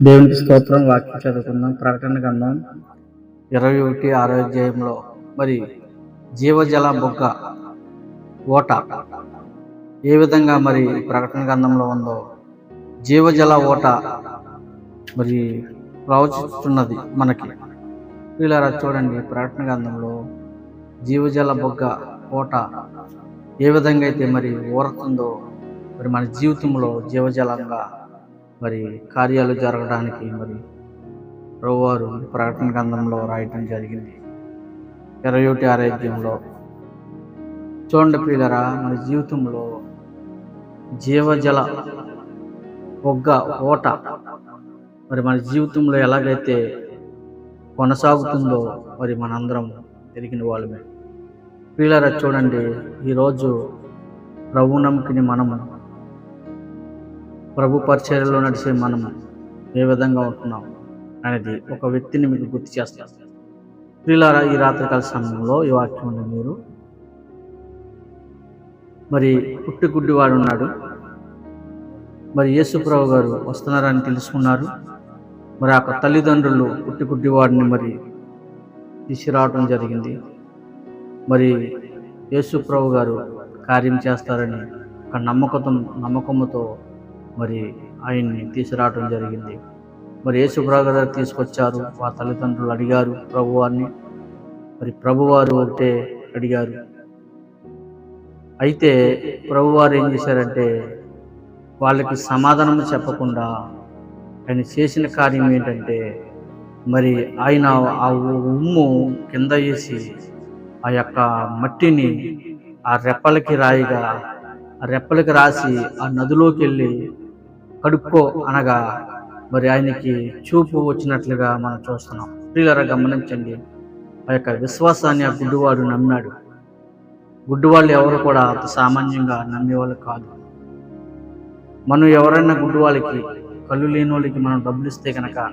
దేవునికి స్తోత్రం వాక్యం చదువుకుందాం ప్రకటన గ్రంథం. ఇరవై ఒకటి ఆరోగ్యంలో మరి జీవజల బొగ్గ ఓట ఏ విధంగా మరి ప్రకటన గ్రంథంలో ఉందో జీవజల ఓట మరి ప్రవచిస్తున్నది మనకి. వీళ్ళారా చూడండి ప్రకటన గ్రంథంలో జీవజల బొగ్గ ఓట ఏ విధంగా అయితే మరి ఊరుతుందో మరి మన జీవితంలో జీవజలంగా మరి కార్యాలు జరగడానికి మరి రోవారు ప్రకటన గ్రంథంలో రాయటం జరిగింది. ఇరవై ఒకటి ఆరోగ్యంలో. చూడండి ప్రియులరా మన జీవితంలో జీవజల ఒగ్గ ఓట మరి మన జీవితంలో ఎలాగైతే కొనసాగుతుందో మరి మనందరం తిరిగిన వాళ్ళమే. ప్రియులరా చూడండి ఈరోజు ప్రభు నమ్మకిని మనము ప్రభు పరిచర్యలో నడిచే మనం ఏ విధంగా ఉంటున్నాం అనేది ఒక వ్యక్తిని మీకు గుర్తు చేస్తారు ప్రిలారా ఈ రాత్రికాల సమయంలో ఈ వాక్యం మీరు. మరి పుట్టి గుడ్డివాడు ఉన్నాడు. మరి యేసుప్రభు గారు వస్తున్నారని తెలుసుకున్నారు. మరి ఆ తల్లిదండ్రులు పుట్టి గుడ్డివాడిని మరి తీసుకురావడం జరిగింది. మరి యేసుప్రభు గారు కార్యం చేస్తారని ఒక నమ్మకం నమ్మకముతో మరి ఆయన్ని తీసుకురావడం జరిగింది. మరి యేసుప్రభు గారు తీసుకొచ్చారు. మా తల్లిదండ్రులు అడిగారు ప్రభువారిని. మరి ప్రభువారు ఒకటే అడిగారు. అయితే ప్రభువారు ఏం చేశారంటే వాళ్ళకి సమాధానం చెప్పకుండా ఆయన చేసిన కార్యం ఏంటంటే మరి ఆయన ఆ ఉమ్ము కింద వేసి ఆ యొక్క మట్టిని ఆ రెప్పలకి రాయిగా ఆ రెప్పలకి రాసి ఆ నదిలోకి వెళ్ళి కడుక్కో అనగా మరి ఆయనకి చూపు వచ్చినట్లుగా మనం చూస్తున్నాం. స్త్రీలరా గమనించండి. ఆ యొక్క విశ్వాసాన్ని ఆ గుడ్డివాడు నమ్మాడు. గుడ్డివాళ్ళు ఎవరు కూడా అంత సామాన్యంగా నమ్మేవాళ్ళు కాదు. మనం ఎవరైనా గుడ్డివాళ్ళకి కళ్ళు లేని వాళ్ళకి మనం డబ్బులు ఇస్తే కనుక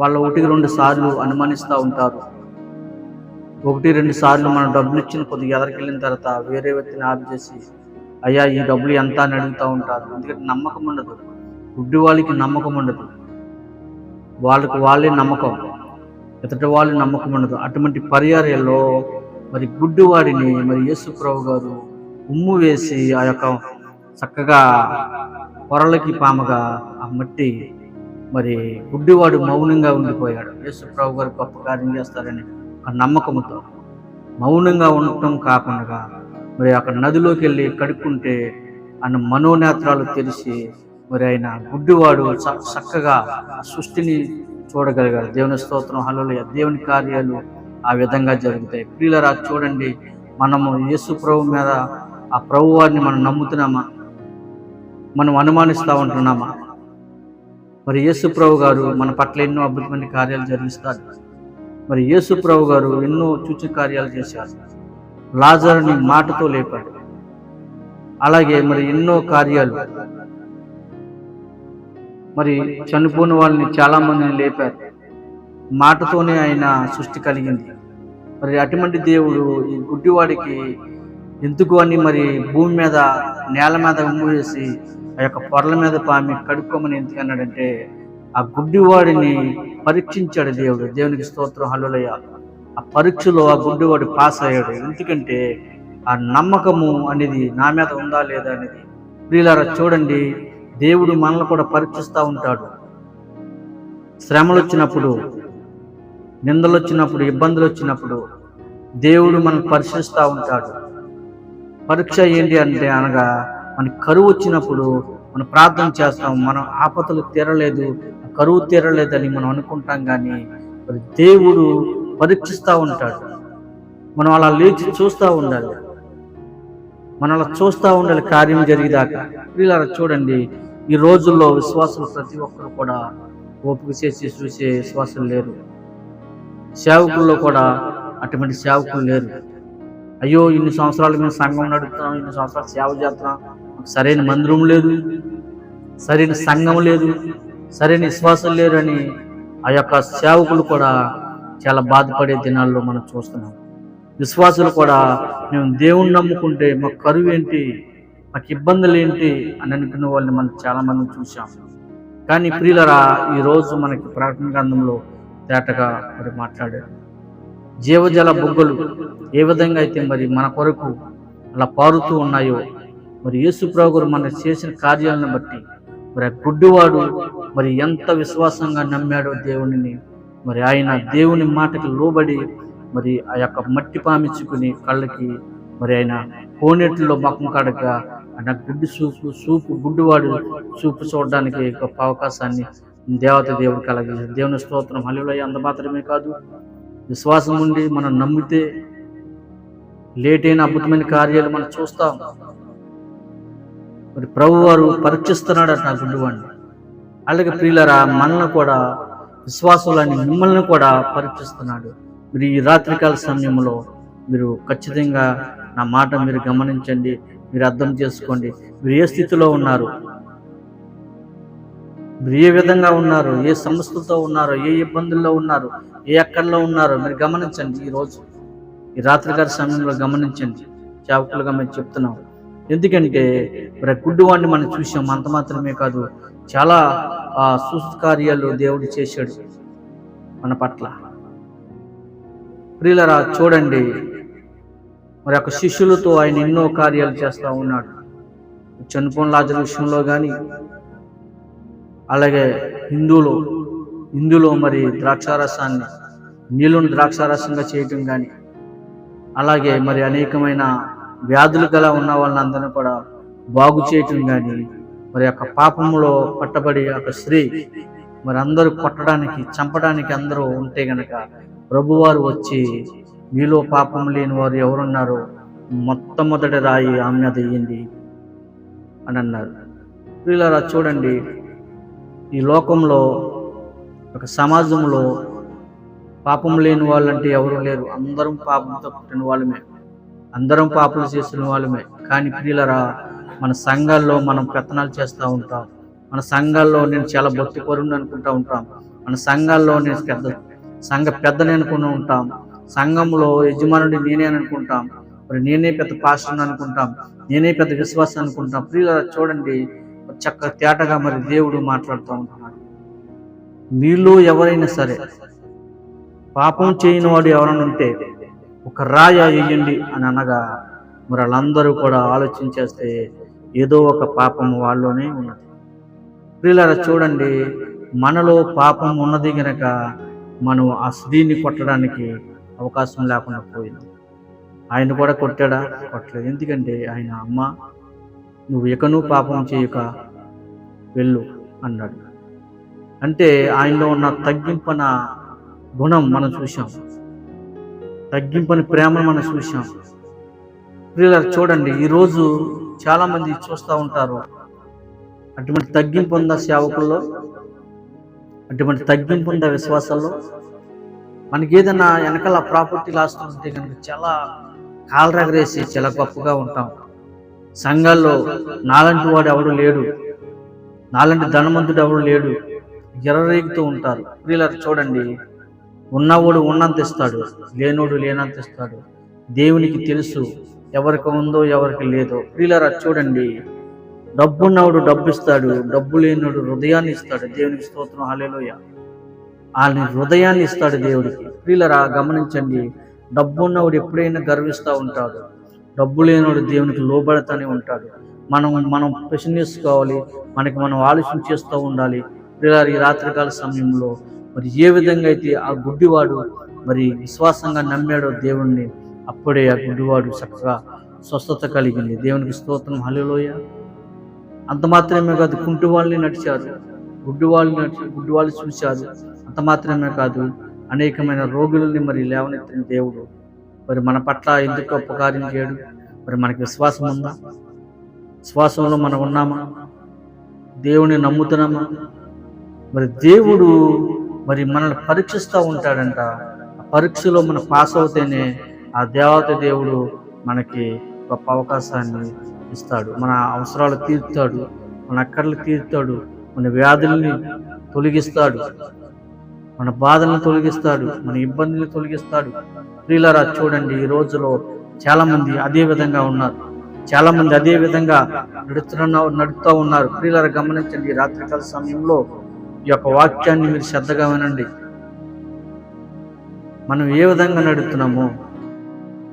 వాళ్ళ ఒకటికి రెండు సార్లు అనుమానిస్తూ ఉంటారు. ఒకటి రెండు సార్లు మనం డబ్బులు ఇచ్చిన కొద్దిగా ఎదరికెళ్ళిన తర్వాత వేరే వ్యక్తిని ఆఫ్ చేసి అయ్యా ఈ డబ్బులు ఎంత అని అడుగుతూ ఉంటారు. ఎందుకంటే నమ్మకం ఉండదు. గుడ్డి వాళ్ళకి నమ్మకం ఉండదు. వాళ్ళకు వాళ్ళే నమ్మకం. ఎదుటి వాళ్ళు నమ్మకం ఉండదు. అటువంటి పర్యాయాల్లో మరి గుడ్డివాడిని మరి యేసుప్రభు గారు ఉమ్ము వేసి ఆ యొక్క చక్కగా పొరలకి పామగా ఆ మట్టి మరి గుడ్డివాడు మౌనంగా ఉండిపోయాడు. యేసుప్రభు గారు గొప్ప కార్యం చేస్తారని ఒక నమ్మకంతో. మౌనంగా ఉండటం కాకుండా మరి అక్కడ నదిలోకి వెళ్ళి కడుక్కుంటే ఆయన మనోనేత్రాలు తెరిచి మరి ఆయన గుడ్డివాడు చక్కగా సృష్టిని చూడగలిగారు దేవుని స్తోత్రం హలో దేవుని కార్యాలు ఆ విధంగా జరుగుతాయి. ప్రియులరా చూడండి మనము యేసు ప్రభు మీద ఆ ప్రభు వారిని మనం నమ్ముతున్నామా? మనం అనుమానిస్తూ ఉంటున్నామా? మరి యేసు ప్రభు గారు మన పట్ల ఎన్నో అద్భుతమైన కార్యాలు జరిగిస్తారు. మరి యేసు ప్రభు గారు ఎన్నో చూచి కార్యాలు చేశారు. లాజర్ని మాటతో లేపాడు. అలాగే మరి ఎన్నో కార్యాలు. మరి చనిపోయిన వాళ్ళని చాలా మందిని లేపారు. మాటతోనే ఆయన సృష్టి కలిగింది. మరి అటువంటి దేవుడు ఈ గుడ్డివాడికి ఎందుకు అని మరి భూమి మీద నేల మీద ఉమ్ము వేసి ఆ యొక్క పొరల మీద పామి కడుక్కోమని ఎందుకు అన్నాడంటే ఆ గుడ్డివాడిని పరీక్షించాడు దేవుడు. దేవునికి స్తోత్రం. హల్లులయ్య ఆ పరీక్షలో ఆ గుడ్డివాడు పాస్ అయ్యాడు. ఎందుకంటే ఆ నమ్మకము అనేది నా మీద ఉందా లేదా అనేది ప్రియులారా చూడండి. దేవుడు మనల్ని కూడా పరీక్షిస్తూ ఉంటాడు. శ్రమలు వచ్చినప్పుడు నిందలు వచ్చినప్పుడు ఇబ్బందులు వచ్చినప్పుడు దేవుడు మనల్ని పరీక్షిస్తూ ఉంటాడు. పరీక్ష ఏంటి అంటే అనగా మన కరువు వచ్చినప్పుడు మనం ప్రార్థన చేస్తాం. మనం ఆపదలు తీరలేదు కరువు తీరలేదని మనం అనుకుంటాం కానీ దేవుడు పరీక్షిస్తూ ఉంటాడు. మనం అలా లేచి చూస్తూ ఉండాలి. మనం అలా చూస్తూ ఉండాలి కార్యం జరిగేదాకా. ఇలా చూడండి ఈ రోజుల్లో విశ్వాసం ప్రతి ఒక్కరు కూడా ఓపిక చేసి చూసే విశ్వాసం లేరు. సేవకుల్లో కూడా అటువంటి సేవకులు లేరు. అయ్యో ఇన్ని సంవత్సరాలు మేము సంఘం నడుపుతున్నాం ఇన్ని సంవత్సరాలు సేవ చేస్తున్నాం. సరైన మందిరం లేదు సరైన సంఘం లేదు సరైన విశ్వాసం లేరు అని ఆ యొక్క సేవకులు కూడా చాలా బాధపడే దినాల్లో మనం చూస్తున్నాం. విశ్వాసులు కూడా మేము దేవుణ్ణి నమ్ముకుంటే మాకు కరువు ఏంటి మాకు ఇబ్బందులు ఏంటి అని అనుకున్న వాళ్ళని మనం చాలా మంది చూసాం కానీ ప్రియులరా ఈరోజు మనకి ప్రకటన గ్రంథంలో తేటగా మరి మాట్లాడారు. జీవజల బొగ్గలు ఏ విధంగా అయితే మరి మన కొరకు అలా పారుతూ ఉన్నాయో మరి యేసు ప్రభువు మన చేసిన కార్యాలను బట్టి మరి ఆ గుడ్డివాడు మరి ఎంత విశ్వాసంగా నమ్మాడో దేవుడిని మరి ఆయన దేవుని మాటకి లోబడి మరి ఆ యొక్క మట్టి పామించుకుని కళ్ళకి మరి ఆయన కోనేట్లో మకం కడక ఆయన గుడ్డు సూపు సూపు గుడ్డువాడు చూపు చూడడానికి గొప్ప అవకాశాన్ని దేవత దేవుడు కలిగింది దేవుని స్తోత్రం. హల్లులయ్య అంత మాత్రమే కాదు విశ్వాసం ఉండి మనం నమ్మితే లేట్ అయిన అద్భుతమైన కార్యాలు మనం చూస్తాం. మరి ప్రభు వారు పరీక్షిస్తున్నాడట నా గుడ్డువాడిని. అలాగే ప్రియులరా మనల్ని కూడా విశ్వాసులని మిమ్మల్ని కూడా పరీక్షిస్తున్నాడు. మీరు ఈ రాత్రికాల సమయంలో మీరు ఖచ్చితంగా నా మాట మీరు గమనించండి మీరు అర్థం చేసుకోండి. మీరు ఏ స్థితిలో ఉన్నారు? మీరు ఏ విధంగా ఉన్నారు? ఏ సమస్యలతో ఉన్నారో? ఏ ఇబ్బందుల్లో ఉన్నారు? ఏ ఎక్కడలో ఉన్నారో? మీరు గమనించండి ఈరోజు ఈ రాత్రికాల సమయంలో గమనించండి. చావకులుగా మేము చెప్తున్నాం. ఎందుకంటే మరి గుడ్డివాడిని మనం చూసాం. అంత మాత్రమే కాదు. చాలా ఆ కార్యాలు దేవుడు చేశాడు మన పట్ల. ప్రియులరా చూడండి. మరి ఒక శిష్యులతో ఆయన ఎన్నో కార్యాలు చేస్తూ ఉన్నాడు. చనిపోయిన లాజర్ విషయంలో కానీ అలాగే హిందువులు హిందువులో మరి ద్రాక్షారసాన్ని నీళ్ళను ద్రాక్షారసంగా చేయటం కానీ అలాగే మరి అనేకమైన వ్యాధులు గల ఉన్న వాళ్ళందరినీ కూడా బాగు చేయటం కానీ మరి యొక్క పాపంలో పట్టబడి ఒక స్త్రీ మరి అందరూ కొట్టడానికి చంపడానికి అందరూ ఉంటే గనక ప్రభువారు వచ్చి మీలో పాపం లేని వారు ఎవరున్నారో మొట్టమొదటి రాయి ఆమె దెయ్యింది అని అన్నారు. వీళ్ళరా చూడండి ఈ లోకంలో ఒక సమాజంలో పాపం లేని వాళ్ళంటే ఎవరు లేరు. అందరం పాపంతో పుట్టిన వాళ్ళమే. అందరం పాపలు చేసిన వాళ్ళమే. కానీ ప్రియులరా మన సంఘాల్లో మనం పెత్తనాలు చేస్తూ ఉంటాం. మన సంఘాల్లో నేను చాలా భక్తి పరుణ్ణి అనుకుంటూ ఉంటాం. మన సంఘాల్లో నేను పెద్ద సంఘ పెద్దని అనుకుని ఉంటాం. సంఘంలో యజమానుడి నేనే అనుకుంటాం. మరి నేనే పెద్ద పాస్టర్ని అనుకుంటాం. నేనే పెద్ద విశ్వాసం అనుకుంటాం. ప్రియుల చూడండి చక్క తేటగా మరి దేవుడు మాట్లాడుతూ ఉంటున్నాడు మీలో ఎవరైనా సరే పాపం చేయని వాడు ఎవరైనా ఉంటే ఒక రాయ వేయండి అని అనగా మరి వాళ్ళందరూ కూడా ఆలోచించేస్తే ఏదో ఒక పాపం వాళ్ళలోనే ఉన్నది. ప్రియులారా చూడండి మనలో పాపం ఉన్నది గనక మనం ఆ స్త్రీని కొట్టడానికి అవకాశం లేకుండా పోయినాం. ఆయన కూడా కొట్టాడా? కొట్టలేదు. ఎందుకంటే ఆయన అమ్మ నువ్వు ఇకను పాపం చేయక వెళ్ళు అన్నాడు. అంటే ఆయనలో ఉన్న తగ్గింపన గుణం మనం చూసాం తగ్గింపని ప్రేమను మనం చూసాం ప్రియులారు చూడండి ఈరోజు చాలామంది చూస్తూ ఉంటారు. అటువంటి తగ్గింపు ఉన్న సేవకుల్లో అటువంటి తగ్గింపు ఉన్న విశ్వాసాల్లో మనకి ఏదైనా వెనకాల ప్రాపర్టీ లాస్ట్ ఉంటే కనుక చాలా కాలరగరేసి చాలా గొప్పగా ఉంటాం. సంఘాల్లో నాలంటి వాడు ఎవడు లేడు. నాలంటి ధనవంతుడు ఎవడు లేడు. ఎర్రరేగుతూ ఉంటారు. ప్రియులకు చూడండి. ఉన్నవాడు ఉన్నంత ఇస్తాడు లేనోడు లేనంత ఇస్తాడు. దేవునికి తెలుసు ఎవరికి ఉందో ఎవరికి లేదో. ప్రియులరా చూడండి. డబ్బున్నవాడు డబ్బు ఇస్తాడు డబ్బు లేనివాడు హృదయాన్ని ఇస్తాడు. దేవునికి స్తోత్రం. హాలేలోయ ఆయన హృదయాన్ని ఇస్తాడు దేవుడికి. ప్రియులరా గమనించండి. డబ్బున్నవాడు ఎప్పుడైనా గర్విస్తూ ఉంటాడు. డబ్బు లేనోడు దేవునికి లోబడతానే ఉంటాడు. మనం మనం ప్రశ్న చేసుకోవాలి మనకి మనం ఆలోచన చేస్తూ ఉండాలి. ప్రియులారు ఈ రాత్రికాల సమయంలో మరి ఏ విధంగా అయితే ఆ గుడ్డివాడు మరి విశ్వాసంగా నమ్మాడో దేవుణ్ణి అప్పుడే ఆ గుడ్డివాడు చక్కగా స్వస్థత కలిగింది. దేవునికి స్తోత్రం. హలిలోయ అంత మాత్రమే కాదు కుంటి వాళ్ళని నడిచారు. గుడ్డి వాళ్ళని నడిచి గుడ్డి వాళ్ళు చూశారు. అంత మాత్రమే కాదు అనేకమైన రోగులని మరి లేవనెత్తిన దేవుడు. మరి మన పట్ల ఎందుకు ఉపకారం చేయడు? మరి మనకి విశ్వాసం ఉందా? విశ్వాసంలో మనం ఉన్నామా? దేవుని నమ్ముతున్నామా? మరి దేవుడు మరి మనల్ని పరీక్షిస్తూ ఉంటాడంట. ఆ పరీక్షలో మనం పాస్ అవుతేనే ఆ దేవత దేవుడు మనకి గొప్ప అవకాశాన్ని ఇస్తాడు. మన అవసరాలు తీరుతాడు. మన అక్కర్లు తీరుతాడు. మన వ్యాధుల్ని తొలగిస్తాడు. మన బాధలను తొలగిస్తాడు. మన ఇబ్బందులు తొలగిస్తాడు. ప్రియులరా చూడండి ఈ రోజులో చాలామంది అదే విధంగా ఉన్నారు. చాలామంది అదే విధంగా నడుస్తున్న నడుస్తూ ఉన్నారు. ప్రియులారా గమనించండి రాత్రికాల సమయంలో ఈ యొక్క వాక్యాన్ని మీరు శ్రద్ధగా వినండి. మనం ఏ విధంగా నడుస్తున్నాము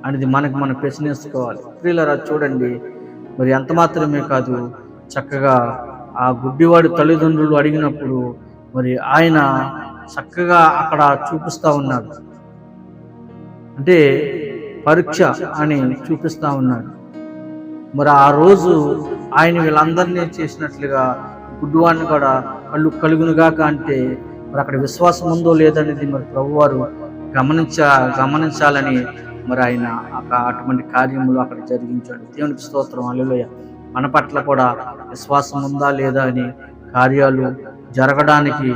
అనేది మనకు మనం ప్రశ్నించుకోవాలి. ప్రియులరా చూడండి. మరి ఎంత మాత్రమే కాదు చక్కగా ఆ గుడ్డివాడి తల్లిదండ్రులు అడిగినప్పుడు మరి ఆయన చక్కగా అక్కడ చూపిస్తా ఉన్నాడు. అంటే పరీక్ష అని చూపిస్తా ఉన్నాడు. మరి ఆ రోజు ఆయన వీళ్ళందరినీ చేసినట్లుగా గుడ్డివాడిని కూడా కళ్ళు కలుగునుగాక అంటే మరి అక్కడ విశ్వాసం ఉందో లేదనేది మరి ప్రభువారు గమనించ గమనించాలని మరి ఆయన అక్కడ అటువంటి కార్యములు అక్కడ జరిగించాడు. దేవునికి స్తోత్రం. అల్లులోయ మన పట్ల కూడా విశ్వాసం ఉందా లేదా అని కార్యాలు జరగడానికి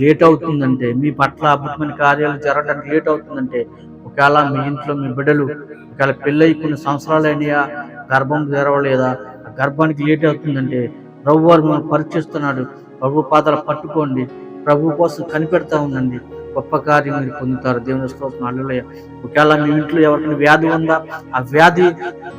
లేట్ అవుతుందంటే మీ పట్ల అద్భుతమైన కార్యాలు జరగడానికి లేట్ అవుతుందంటే ఒకవేళ మీ ఇంట్లో మీ బిడ్డలు ఒకవేళ పెళ్ళయి కొన్ని సంవత్సరాలు అయినాయా గర్భం తెరవలేదా గర్భానికి లేట్ అవుతుందంటే ప్రభు వారు మిమ్మల్ని పరీక్షిస్తున్నాడు ప్రభు పాత్ర పట్టుకోండి. ప్రభు కోసం కనిపెడతా ఉండండి. గొప్ప కార్యం మీరు పొందుతారు. దేవుని స్తోత్రం. అల్లులయ్య ఒకవేళ మీ ఇంట్లో ఎవరికైనా వ్యాధి ఉందా? ఆ వ్యాధి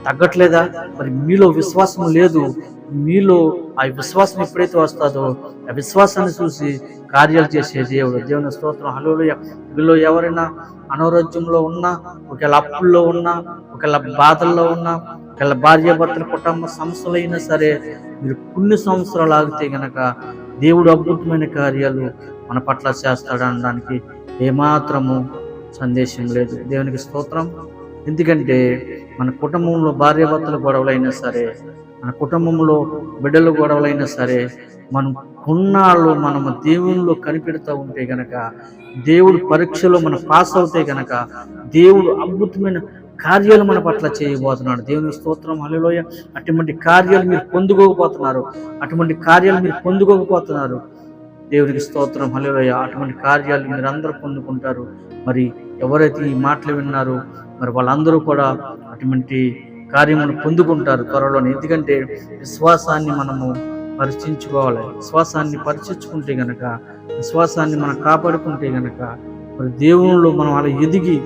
తగ్గట్లేదా? మరి మీలో విశ్వాసం లేదు. మీలో ఆ విశ్వాసం ఎప్పుడైతే వస్తుందో ఆ విశ్వాసాన్ని చూసి కార్యాలు చేసే దేవుడు. దేవుని స్తోత్రం. హలోయ వీళ్ళు ఎవరైనా అనారోగ్యంలో ఉన్నా ఒకవేళ అప్పుల్లో ఉన్నా ఒకవేళ బాధల్లో ఉన్నా ఒకవేళ భార్యాభర్తల కుటుంబ సమస్యలు అయినా సరే మీరు కొన్ని సంవత్సరాలు ఆగితే గనక దేవుడు అద్భుతమైన కార్యాలు మన పట్ల చేస్తాడు అనడానికి ఏమాత్రము సందేశం లేదు. దేవునికి స్తోత్రం. ఎందుకంటే మన కుటుంబంలో భార్యాభర్తల గొడవలైనా సరే మన కుటుంబంలో బిడ్డల గొడవలైనా సరే మనం కొన్నాళ్ళు మనము దేవునిలో కనిపెడుతూ ఉంటే గనక దేవుడు పరీక్షలో మనం పాస్ అవుతే గనక దేవుడు అద్భుతమైన కార్యాలు మన పట్ల చేయబోతున్నాడు. దేవుని స్తోత్రం. అలలోయ అటువంటి కార్యాలు మీరు పొందుకోకపోతున్నారు. అటువంటి కార్యాలు మీరు పొందుకోకపోతున్నారు. దేవుడికి స్తోత్రం హలోయ అటువంటి కార్యాలు మీరు అందరూ పొందుకుంటారు. మరి ఎవరైతే ఈ మాటలు విన్నారో మరి వాళ్ళందరూ కూడా అటువంటి కార్యములు పొందుకుంటారు త్వరలోనే. ఎందుకంటే విశ్వాసాన్ని మనము పరీక్షించుకోవాలి విశ్వాసాన్ని పరీక్షించుకుంటే గనక విశ్వాసాన్ని మనం కాపాడుకుంటే గనక మరి దేవునిలో మనం అలా ఎదిగి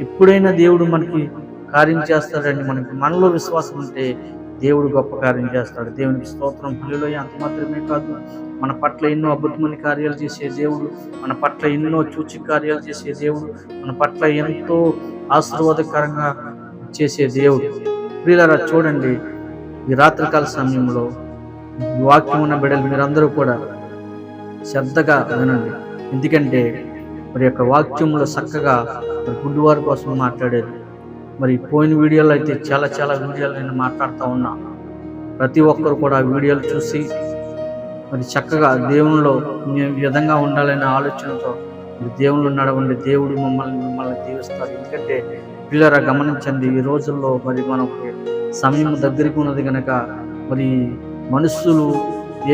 ఎప్పుడైనా దేవుడు మనకి కార్యం చేస్తాడని మనకి మనలో విశ్వాసం ఉంటే దేవుడు గొప్ప కార్యం చేస్తాడు. దేవునికి స్తోత్రం. హల్లులో అంత మాత్రమే కాదు మన పట్ల ఎన్నో అద్భుతమైన కార్యాలు చేసే దేవుడు మన పట్ల ఎన్నో చూచి కార్యాలు చేసే దేవుడు మన పట్ల ఎంతో ఆశీర్వాదకరంగా చేసే దేవుడు. ప్రియులారా చూడండి ఈ రాత్రికాల సమయంలో వాక్యం ఉన్న బిడ్డలు మీరందరూ కూడా శ్రద్ధగా వినండి. ఎందుకంటే మరి యొక్క వాక్యంలో చక్కగా గుడ్డువారి గుడ్డివారి కోసం మాట్లాడేది మరి పోయిన వీడియోలో అయితే చాలా చాలా వీడియోలు నేను మాట్లాడుతూ ఉన్నా. ప్రతి ఒక్కరు కూడా వీడియోలు చూసి మరి చక్కగా దేవునిలో ఈ విధంగా ఉండాలనే ఆలోచనతో మరి దేవుళ్ళు నడవండి దేవుడు మమ్మల్ని మిమ్మల్ని దీవిస్తారు. ఎందుకంటే పిల్లరా గమనించండి ఈ రోజుల్లో మరి మనకు సమయం దగ్గరికి ఉన్నది కనుక మరి మనుషులు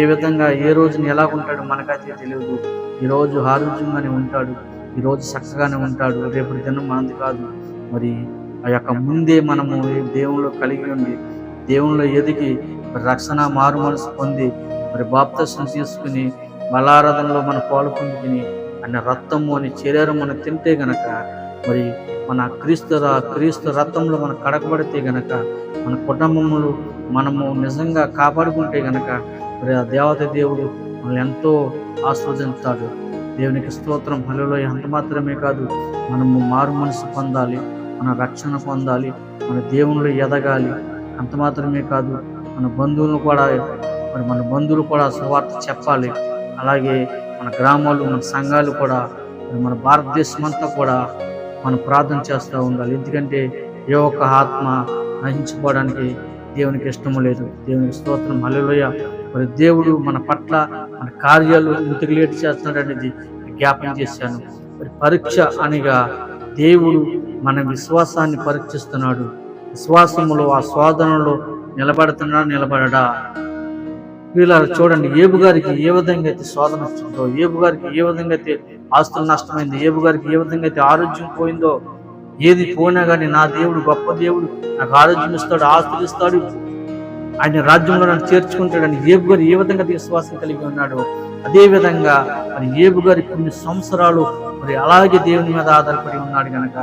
ఏ విధంగా ఏ రోజున ఎలా ఉంటాడో మనకైతే తెలియదు ఈరోజు ఆరోగ్యంగానే ఉంటాడు ఈరోజు చక్కగానే ఉంటాడు రేపటి దినం మనది కాదు. మరి ఆ యొక్క ముందే మనము దేవుళ్ళు కలిగి ఉండి దేవుళ్ళు ఎదిగి రక్షణ మారు మనసు పొంది మరి బాప్తసం తీసుకుని బలారాధనలో మన పాలు పొందుకుని అన్న రక్తము అని శరీరం మనం తింటే గనక మరి మన క్రీస్తు క్రీస్తు రక్తంలో మనం కడకబడితే గనక మన కుటుంబములు మనము నిజంగా కాపాడుకుంటే గనక మరి ఆ దేవత దేవుడు మనల్ని ఎంతో ఆస్వాదిస్తాడు దేవునికి స్తోత్రం. హలో ఎంత మాత్రమే కాదు మనము మారు మనసు పొందాలి. మన రక్షణ పొందాలి మన దేవుళ్ళు ఎదగాలి. అంత మాత్రమే కాదు మన బంధువులు కూడా మరి మన బంధువులు కూడా సువార్త చెప్పాలి. అలాగే మన గ్రామాలు మన సంఘాలు కూడా మన భారతదేశం అంతా కూడా మనం ప్రార్థన చేస్తూ ఉండాలి. ఎందుకంటే ఏ ఒక్క ఆత్మ నహించుకోవడానికి దేవునికి ఇష్టము లేదు. దేవునికి స్తోత్రం మల్లెలోయ మరి దేవుడు మన పట్ల మన కార్యాలు ఇంతకు లేట్ చేస్తున్నాడు అనేది జ్ఞాపం చేశాను. మరి పరీక్ష అనగా దేవుడు మన విశ్వాసాన్ని పరీక్షిస్తున్నాడు. విశ్వాసములో ఆ శోధనలో నిలబడుతున్నా నిలబడడా? వీళ్ళ చూడండి ఏబు గారికి ఏ విధంగా అయితే శోధన వచ్చిందో ఏబు గారికి ఏ విధంగా అయితే ఆస్తులు నష్టమైంది ఏబు గారికి ఏ విధంగా అయితే ఆరోగ్యం పోయిందో ఏది పోయినా కానీ నా దేవుడు గొప్ప దేవుడు నాకు ఆరోగ్యం ఇస్తాడు ఆస్తులు ఇస్తాడు. ఆయన రాజ్యంలో నన్ను చేర్చుకుంటాడని ఏబు గారు ఏ విధంగా అయితే విశ్వాసం కలిగి ఉన్నాడో అదే విధంగా మరి ఏబు గారి కొన్ని సంవత్సరాలు మరి అలాగే దేవుని మీద ఆధారపడి ఉన్నాడు గనక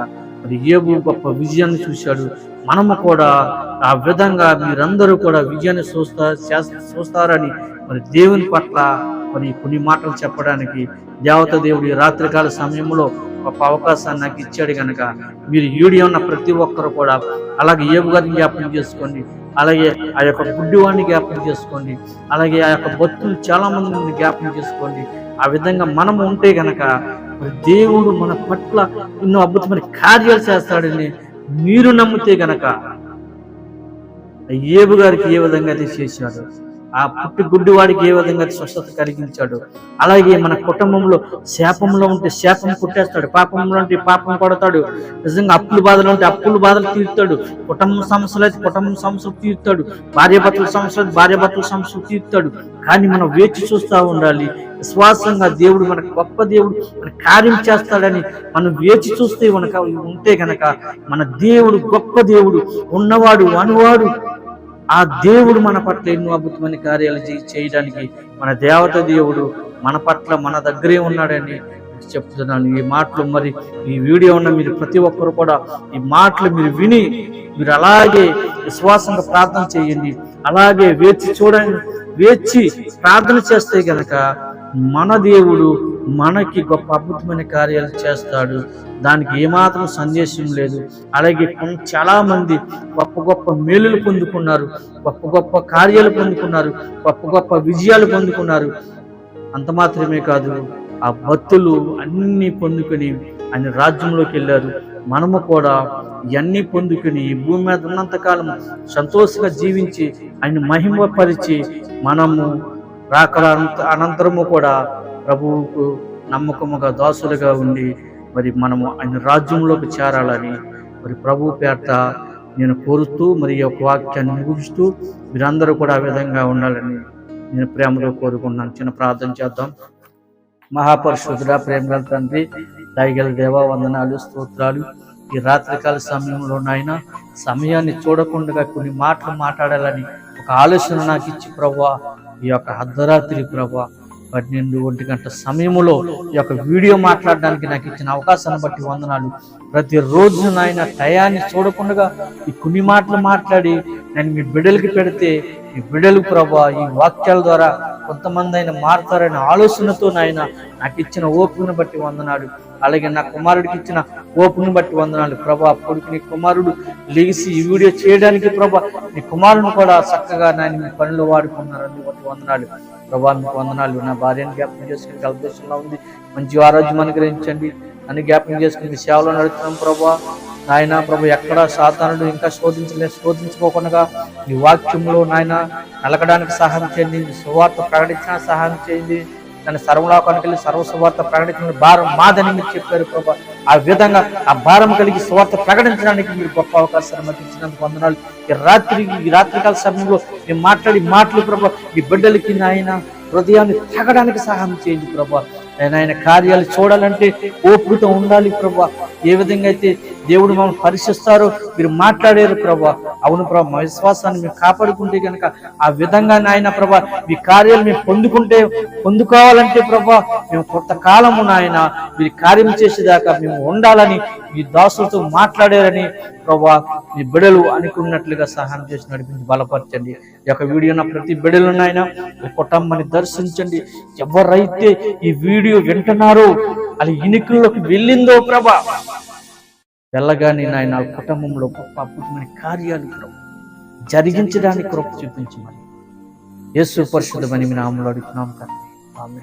మరి ఏబు గొప్ప విజయాన్ని చూశాడు. మనము కూడా ఆ విధంగా మీరందరూ కూడా విజయాన్ని చూస్తా చూస్తారని మరి దేవుని పట్ల మరి కొన్ని మాటలు చెప్పడానికి దేవత దేవుడి రాత్రికాల సమయంలో గొప్ప అవకాశాన్ని నాకు ఇచ్చాడు కనుక మీరు ఈడి ఉన్న ప్రతి ఒక్కరు కూడా అలాగే ఏబు గారిని జ్ఞాపకం చేసుకోండి. అలాగే ఆ యొక్క గుడ్డివాడిని జ్ఞాపకం చేసుకోండి. అలాగే ఆ యొక్క భక్తులు చాలామంది జ్ఞాపకం చేసుకోండి. ఆ విధంగా మనం ఉంటే గనక మరి దేవుడు మన పట్ల ఎన్నో అద్భుతమైన కార్యాలు చేస్తాడని మీరు నమ్మితే గనక ఏబు గారికి ఏ విధంగా అయితే చేశాడు ఆ పుట్టి గుడ్డి వాడికి ఏ విధంగా స్వస్థత కలిగించాడు? అలాగే మన కుటుంబంలో శాపంలో ఉంటే శాపం పుట్టేస్తాడు పాపంలో ఉంటే పాపం కొడతాడు నిజంగా అప్పుల బాధలు ఉంటే అప్పుల బాధలు తీరుతాడు కుటుంబ సమస్యలు అయితే కుటుంబ సమస్యలు తీరుతాడు భార్యాభర్తల సమస్యలు అయితే భార్యాభర్తల సమస్యలు తీరుతాడు. కానీ మనం వేచి చూస్తూ ఉండాలి విశ్వాసంగా దేవుడు మనకు గొప్ప దేవుడు మన కార్యం చేస్తాడని మనం వేచి చూస్తే మనక ఉంటే గనక మన దేవుడు గొప్ప దేవుడు ఉన్నవాడు అనువాడు ఆ దేవుడు మన పట్ల ఎన్నో అద్భుతమైన కార్యాలు చే- చేయడానికి మన దేవత దేవుడు మన పట్ల మన దగ్గరే ఉన్నాడని చెప్తున్నాను. ఈ మాటలు మరి ఈ వీడియో ఉన్న మీరు ప్రతి ఒక్కరు కూడా ఈ మాటలు మీరు విని మీరు అలాగే విశ్వాసంగా ప్రార్థన చేయండి. అలాగే వేచి చూడండి వేచి ప్రార్థన చేస్తే గనక మన దేవుడు మనకి గొప్ప అద్భుతమైన కార్యాలు చేస్తాడు. దానికి ఏమాత్రం సందేశం లేదు. అలాగే చాలామంది చాలా మంది గొప్ప గొప్ప మేలులు పొందుకున్నారు. గొప్ప గొప్ప కార్యాలు పొందుకున్నారు. గొప్ప గొప్ప విజయాలు పొందుకున్నారు. అంత మాత్రమే కాదు ఆ భక్తులు అన్నీ పొందుకొని ఆయన రాజ్యంలోకి వెళ్ళారు. మనము కూడా ఇవన్నీ పొందుకుని ఈ భూమి మీద ఉన్నంత కాలం సంతోషంగా జీవించి ఆయన మహిమపరిచి మనము రాకడ అనంతరము కూడా ప్రభువుకు నమ్మకముగా దాసులుగా ఉండి మరి మనము ఆయన రాజ్యంలోకి చేరాలని మరి ప్రభు పేట నేను కోరుతూ మరి ఒక యొక్క వాక్యాన్ని ముగిస్తూ మీరందరూ కూడా ఆ విధంగా ఉండాలని నేను ప్రేమలో కోరుకున్నాను చిన్న ప్రార్థన చేద్దాం. మహాపరిశుద్ధుడ ప్రేమ తండ్రి దయగల దేవ వందనాలు స్తోత్రాలు. ఈ రాత్రికాల సమయంలో నాయన సమయాన్ని చూడకుండా కొన్ని మాటలు మాట్లాడాలని ఒక ఆలోచన నాకు ఇచ్చి ప్రభా ఈ యొక్క అర్ధరాత్రి ప్రభా పన్నెండు ఒంటి గంట సమయంలో ఈ యొక్క వీడియో మాట్లాడడానికి నాకు ఇచ్చిన అవకాశాన్ని బట్టి వందనాలు. ప్రతిరోజు నాయన టయాన్ని చూడకుండా ఈ కొన్ని మాటలు మాట్లాడి నేను మీ బిడ్డలకి పెడితే మీ బిడ్డలు ప్రభా ఈ వాక్యాల ద్వారా కొంతమంది ఆయన మారుతారనే ఆలోచనతో నాయన నాకు ఇచ్చిన ఓపుని బట్టి వందనాడు అలాగే నా కుమారుడికి ఇచ్చిన ఓపుని బట్టి వందనాలు. ప్రభా కొడుకు నీ కుమారుడు లెగిసి ఈ వీడియో చేయడానికి ప్రభా నీ కుమారుడు కూడా చక్కగా నాయన మీ పనులు వాడుకున్నారు అందుబట్టి వందనాలు. ప్రభా మీకు వందనాలు. నా భార్యను జ్ఞాపకం చేసుకుని కల్పదేశంలో ఉంది. మంచి ఆరోగ్యం అనుగ్రహించండి. అని జ్ఞాపకం చేసుకుని మీ సేవలో నడుస్తున్నాం ప్రభా. నాయన ప్రభు ఎక్కడ సాతానుడు ఇంకా శోధించలే శోధించుకోకుండా నీ వాక్యంలో నాయన నలకడానికి సహాయం చేయండి సువార్త ప్రకటించిన సహాయం చేయండి. దాని సర్వలోకానికి వెళ్ళి సర్వ సువార్త ప్రకటించిన భారం మాదని మీరు చెప్పారు ప్రభా. ఆ విధంగా ఆ భారం కలిగి సువార్త ప్రకటించడానికి మీరు గొప్ప అవకాశాన్ని అనుమతించినందుకు వందనాలు. ఈ రాత్రి ఈ రాత్రికాల సమయంలో మేము మాట్లాడి మాటలు ప్రభా ఈ బిడ్డలకి నాయన హృదయాన్ని తగ్గడానికి సహాయం చేయండి ప్రభా. ఆయన కార్యాలు చూడాలంటే ఓపికతో ఉండాలి ప్రభా. ఏ విధంగా అయితే దేవుడు మమ్మల్ని పరీక్షిస్తారో మీరు మాట్లాడారు ప్రభా. అవును ప్రభా మా విశ్వాసాన్ని మేము కాపాడుకుంటే కనుక ఆ విధంగా నాయన ప్రభా మీ కార్యాలు మేము పొందుకుంటే పొందుకోవాలంటే ప్రభా మేము కొంతకాలము నాయన మీరు కార్యం చేసేదాకా మేము ఉండాలని మీ దాసులతో మాట్లాడారని ప్రభా మీ బిడలు అనుకున్నట్లుగా సహాయం చేసి నడిపించి బలపరచండి. ఈ యొక్క వీడియో నా ప్రతి బిడలు నాయన కుటుంబాన్ని దర్శించండి. ఎవరైతే ఈ వీడియో వింటున్నారో అది ఎన్నికల్లోకి వెళ్ళిందో ప్రభా వెళ్ళగానే నాయన కుటుంబంలో గొప్ప అద్భుతమైన కార్యాలు ప్రభు జరిగించడానికి కృప చూపించమని. యేసు పరిశుద్ధమని మీ నామంలో అడుగుతున్నాం కదా ఆమె